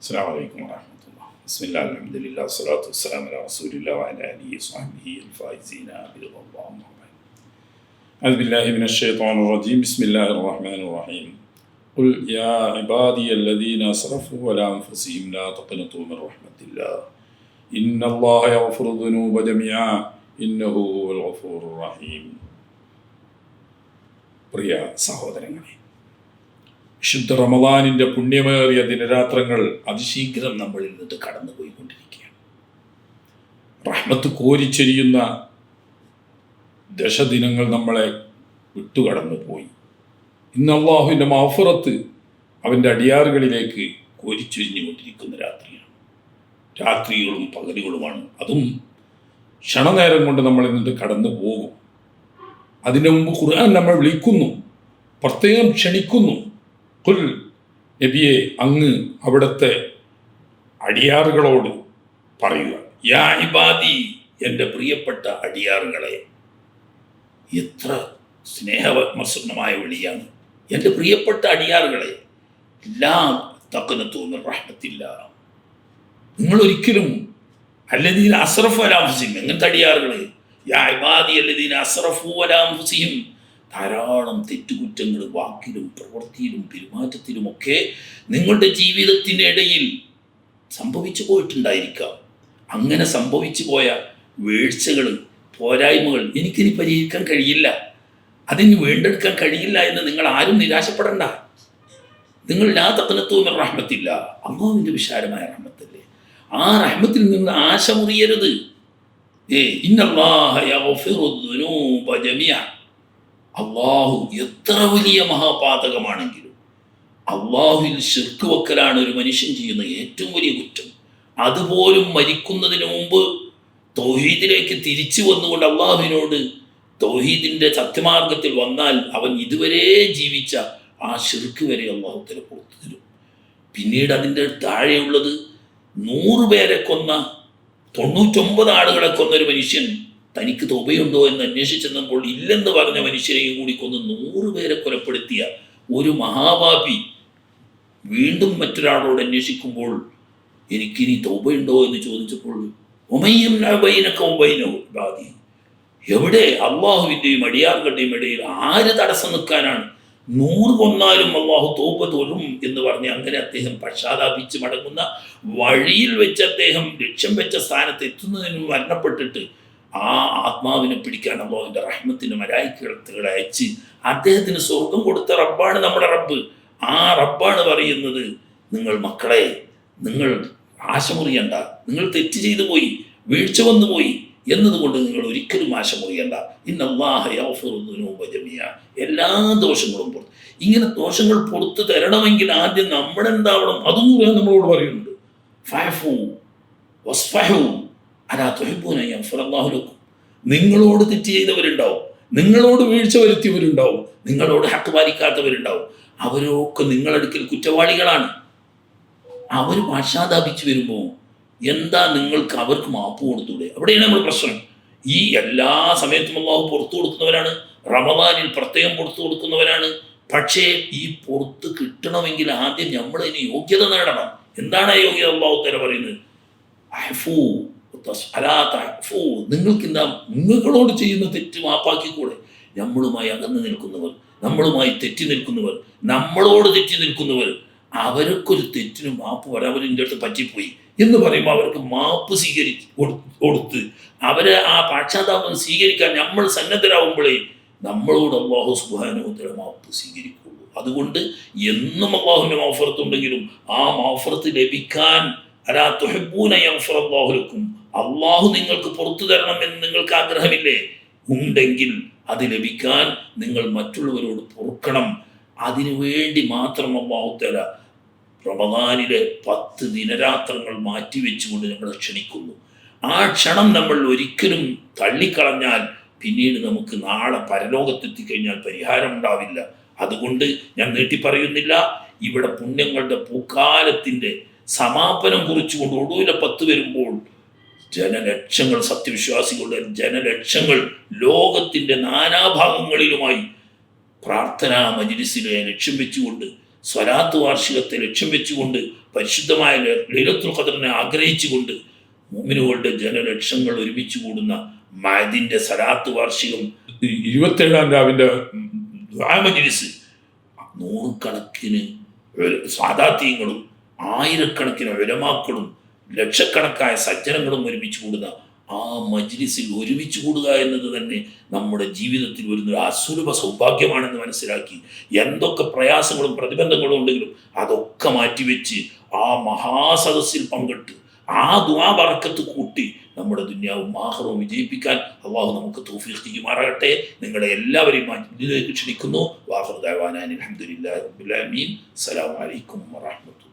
السلام عليكم ورحمة الله بسم الله الحمد لله والصلاة والسلام على رسول الله وعلى آله وصحبه الفائزين برضا الله أما بعد. أعوذ بالله من الشيطان الرجيم بسم الله الرحمن الرحيم قل يا عبادي الذين أسرفوا على أنفسهم لا تقنطوا من رحمة الله إن الله يغفر الذنوب جميعا إنه هو الغفور الرحيم പ്രിയ സഹോദരങ്ങളെ വിശുദ്ധ റമദാനിന്റെ പുണ്യമേറിയ ദിനരാത്രങ്ങൾ അതിശീഘ്രം നമ്മളിൽ നിന്ന് കടന്നുപോയിക്കൊണ്ടിരിക്കുകയാണ്. റഹ്മത്ത് കോരിച്ചെരിയുന്ന ദശദിനങ്ങൾ നമ്മളെ വിട്ടുകടന്നു പോയി ഇന്ന് അള്ളാഹുവിന്റെ മാഫുറത്ത് അവന്റെ അടിയാറുകളിലേക്ക് കോരിച്ചൊരിഞ്ഞുകൊണ്ടിരിക്കുന്ന രാത്രിയാണ്. രാത്രികളും പകലുകളുമാണ്. അതും ക്ഷണനേരം കൊണ്ട് നമ്മൾ ഇന്നിട്ട് കടന്നു പോകും അതിനു മുമ്പ് ഖുർആൻ നമ്മൾ വിളിക്കുന്നു പ്രത്യേകം ക്ഷണിക്കുന്നു. കുൽ നബിയെ അങ്ങ് അവിടുത്തെ അടിയാറുകളോട് പറയുക യാ ഇബാദി എന്റെ പ്രിയപ്പെട്ട അടിയാറുകളെ എത്ര സ്നേഹമസൃണമായ വിളിയാണ്. എന്റെ പ്രിയപ്പെട്ട അടിയാറുകളെ എല്ലാ തക്കന് തോന്നുന്ന റഹ്മത്തില്ല. നിങ്ങളൊരിക്കലും അല്ലദീൻ അസറഫ് അലാംസിം എങ്ങനത്തെ അടിയാറുകളെ? യാ ഇബാദി അല്ലദീൻ അസറഫു അലാംസിയും ധാരാളം തെറ്റുകുറ്റങ്ങൾ വാക്കിലും പ്രവൃത്തിയിലും പെരുമാറ്റത്തിലുമൊക്കെ നിങ്ങളുടെ ജീവിതത്തിനിടയിൽ സംഭവിച്ചു പോയിട്ടുണ്ടായിരിക്കാം. അങ്ങനെ സംഭവിച്ചു പോയ വീഴ്ചകൾ പോരായ്മകൾ എനിക്കിനി പരിഹരിക്കാൻ കഴിയില്ല. അതിന് വീണ്ടെടുക്കാൻ കഴിയില്ല എന്ന് നിങ്ങൾ ആരും നിരാശപ്പെടണ്ട. നിങ്ങൾ ലാ തക്കനത്തുവെന്ന റഹ്മത്തില്ല. അമ്മാവിന്റെ വിശാലമായ റഹ്മത്തല്ലേ? ആ റഹ്മത്തിൽ നിന്ന് ആശ മുറിയരുത് ഏ ഇന്നല്ലാഹ അള്ളാഹു എത്ര വലിയ മഹാപാതകമാണെങ്കിലും അള്ളാഹുവിൽ ശിർക്ക് വെക്കലാണ് ഒരു മനുഷ്യൻ ചെയ്യുന്ന ഏറ്റവും വലിയ കുറ്റം. അതുപോലും മരിക്കുന്നതിന് മുമ്പ് തൗഹീദിലേക്ക് തിരിച്ചു വന്നുകൊണ്ട് അള്ളാഹുവിനോട് തൗഹീദിന്റെ സത്യമാർഗത്തിൽ വന്നാൽ അവൻ ഇതുവരെ ജീവിച്ച ആ ശിർക്ക് വരെ അള്ളാഹു പുറത്തു തരും. പിന്നീട് അതിന്റെ താഴെയുള്ളത് നൂറ് പേരെ കൊന്ന തൊണ്ണൂറ്റൊമ്പത് ആളുകളെ കൊന്ന ഒരു മനുഷ്യൻ തനിക്ക് തുകയുണ്ടോ എന്ന് അന്വേഷിച്ചെന്നപ്പോൾ ഇല്ലെന്ന് പറഞ്ഞ മനുഷ്യരെയും കൂടി കൊന്ന് നൂറുപേരെ കൊലപ്പെടുത്തിയ ഒരു മഹാപാപി വീണ്ടും മറ്റൊരാളോട് അന്വേഷിക്കുമ്പോൾ എനിക്കിനി തൗബയുണ്ടോ എന്ന് ചോദിച്ചപ്പോൾ ഒമയ്യം ബാധി എവിടെ അള്ളാഹുവിന്റെയും അടിയാറുകളുടെയും ഇടയിൽ ആര് തടസ്സം നിൽക്കാനാണ്? നൂറ് കൊന്നാലും അള്ളാഹു തോപ്പ തോറും എന്ന് പറഞ്ഞ് അങ്ങനെ അദ്ദേഹം പശ്ചാത്താപിച്ച് മടങ്ങുന്ന വഴിയിൽ വെച്ച് അദ്ദേഹം ലക്ഷ്യം വെച്ച സ്ഥാനത്ത് എത്തുന്നതിന് മരണപ്പെട്ടിട്ട് ആ ആത്മാവിനെ പിടിക്കാൻ അള്ളാഹുവിന്റെ റഹ്മത്തിന് മരായിക്കുകളെ അയച്ച് അദ്ദേഹത്തിന് സ്വർഗം കൊടുത്ത റബ്ബാണ് നമ്മുടെ റബ്ബ്. ആ റബ്ബാണ് പറയുന്നത് നിങ്ങൾ മക്കളെ നിങ്ങൾ ആശമുറിയണ്ട നിങ്ങൾ തെറ്റ് ചെയ്തു പോയി വീഴ്ച വന്നു പോയി എന്നതുകൊണ്ട് നിങ്ങൾ ഒരിക്കലും ആശമുറിയണ്ട. ഇന്നല്ലാഹയോഫറുജമിയ എല്ലാ ദോഷങ്ങളും പുറത്ത് ഇങ്ങനെ ദോഷങ്ങൾ പുറത്ത് തരണമെങ്കിൽ ആദ്യം നമ്മളെന്താവണം അതും നമ്മളോട് പറയുന്നുണ്ട്. ഫയഫു വസ്ഫഹു അലാ തുഹിബൂന യഗ്ഫിറല്ലാഹു ലക്കും. നിങ്ങളോട് തെറ്റ് ചെയ്തവരുണ്ടാവും. നിങ്ങളോട് വീഴ്ച വരുത്തിയവരുണ്ടാവും. നിങ്ങളോട് ഹക്ക് പാലിക്കാത്തവരുണ്ടാവും. അവരൊക്കെ നിങ്ങളടുക്കൽ കുറ്റവാളികളാണ്. അവർ പാശ്ചാതാപിച്ചു വരുമ്പോൾ എന്താ നിങ്ങൾക്ക് അവർക്ക് മാപ്പ് കൊടുത്തൂടെ? അവിടെയാണ് നമ്മൾ പ്രശ്നം. ഈ എല്ലാ സമയത്തും അള്ളാഹു പുറത്തു കൊടുക്കുന്നവരാണ്. റമദാനിൽ പ്രത്യേകം പുറത്തു കൊടുക്കുന്നവരാണ്. പക്ഷേ ഈ പുറത്ത് കിട്ടണമെങ്കിൽ ആദ്യം നമ്മൾ അതിന് യോഗ്യത നേടണം. എന്താണ് യോഗ്യത അള്ളാഹു തല പറയുന്നത്? അലാത്തൂ നിങ്ങൾക്ക് എന്താ നിങ്ങളോട് ചെയ്യുന്ന തെറ്റ് മാപ്പാക്കിക്കൂടെ? നമ്മളുമായി അകന്നു നിൽക്കുന്നവർ നമ്മളുമായി തെറ്റി നിൽക്കുന്നവർ നമ്മളോട് തെറ്റി നിൽക്കുന്നവർ അവർക്കൊരു തെറ്റിന് മാപ്പ് വരാൻ അവരിന്റെ അടുത്ത് പറ്റിപ്പോയി എന്ന് പറയുമ്പോൾ അവർക്ക് മാപ്പ് സ്വീകരിച്ച് കൊടുത്ത് അവരെ ആ പാശ്ചാത്താപം സ്വീകരിക്കാൻ നമ്മൾ സന്നദ്ധരാകുമ്പോഴേ നമ്മളോട് അള്ളാഹു സുബാനുത്തര മാപ്പ് സ്വീകരിക്കുള്ളൂ. അതുകൊണ്ട് എന്നും അള്ളാഹുവിന്റെ മാഫറത്തുണ്ടെങ്കിലും ആ മാഫറത്ത് ലഭിക്കാൻ അലാ തുഹബൂന യഗ്ഫിറല്ലാഹുലക്കും അള്ളാഹു നിങ്ങൾക്ക് പുറത്തു തരണം എന്ന് നിങ്ങൾക്ക് ആഗ്രഹമില്ലേ? ഉണ്ടെങ്കിൽ അത് ലഭിക്കാൻ നിങ്ങൾ മറ്റുള്ളവരോട് പൊറുക്കണം. അതിനു വേണ്ടി മാത്രം അള്ളാഹു തല റമദാനിലെ പത്ത് ദിനരാത്രങ്ങൾ മാറ്റിവെച്ചുകൊണ്ട് നമ്മളെ ക്ഷണിക്കുന്നു. ആ ക്ഷണം നമ്മൾ ഒരിക്കലും തള്ളിക്കളഞ്ഞാൽ പിന്നീട് നമുക്ക് നാളെ പരലോകത്തെത്തിക്കഴിഞ്ഞാൽ പരിഹാരം ഉണ്ടാവില്ല. അതുകൊണ്ട് ഞാൻ നീട്ടി പറയുന്നില്ല ഇവിടെ പുണ്യങ്ങളുടെ പൂക്കാലത്തിന്റെ സമാപനം കുറിച്ചുകൊണ്ട് ഒടുവിലെ പത്ത് വരുമ്പോൾ ജനലക്ഷങ്ങൾ സത്യവിശ്വാസികളുടെ ജനലക്ഷങ്ങൾ ലോകത്തിന്റെ നാനാഭാഗങ്ങളിലുമായി പ്രാർത്ഥനാ മജിലിസിനെ ലക്ഷ്യം വെച്ചുകൊണ്ട് സ്വലാത്ത് വാർഷികത്തെ ലക്ഷ്യം വെച്ചുകൊണ്ട് പരിശുദ്ധമായ ലൈലത്തുൽ ഖദറിനെ ആഗ്രഹിച്ചുകൊണ്ട് മുമിനുകളുടെ ജനലക്ഷങ്ങൾ ഒരുമിച്ച് കൂടുന്ന മയദിന്റെ സലാത്ത് വാർഷികം ഇരുപത്തേഴാം രാവിലെ മജിലിസ് നൂറുകണക്കിന് സാദാത്യങ്ങളും ആയിരക്കണക്കിന് വിലമാക്കളും ലക്ഷക്കണക്കായ സജ്ജനങ്ങളും ഒരുമിച്ച് കൂടുന്ന ആ മജ്ലിസിൽ ഒരുമിച്ച് കൂടുക എന്നത് തന്നെ നമ്മുടെ ജീവിതത്തിൽ വരുന്ന ഒരു അസുലഭ സൗഭാഗ്യമാണെന്ന് മനസ്സിലാക്കി എന്തൊക്കെ പ്രയാസങ്ങളും പ്രതിബന്ധങ്ങളും ഉണ്ടെങ്കിലും അതൊക്കെ മാറ്റിവെച്ച് ആ മഹാസദസ്സിൽ പങ്കിട്ട് ആ ദ്വാബറക്കത്ത് കൂട്ടി നമ്മുടെ ദുന്യാവും ആഹ്റവും വിജയിപ്പിക്കാൻ അള്ളാഹു നമുക്ക് തൗഫീഖ് ചെയ്യുമാറാകട്ടെ നിങ്ങളെ എല്ലാവരെയും ഇതിലേക്ക് ക്ഷണിക്കുന്നു. വാഹർ ദേവാനാൻ അലഹമുല്ലാ റബ്ബുൽ ആലമീൻ. വാഹമത്തു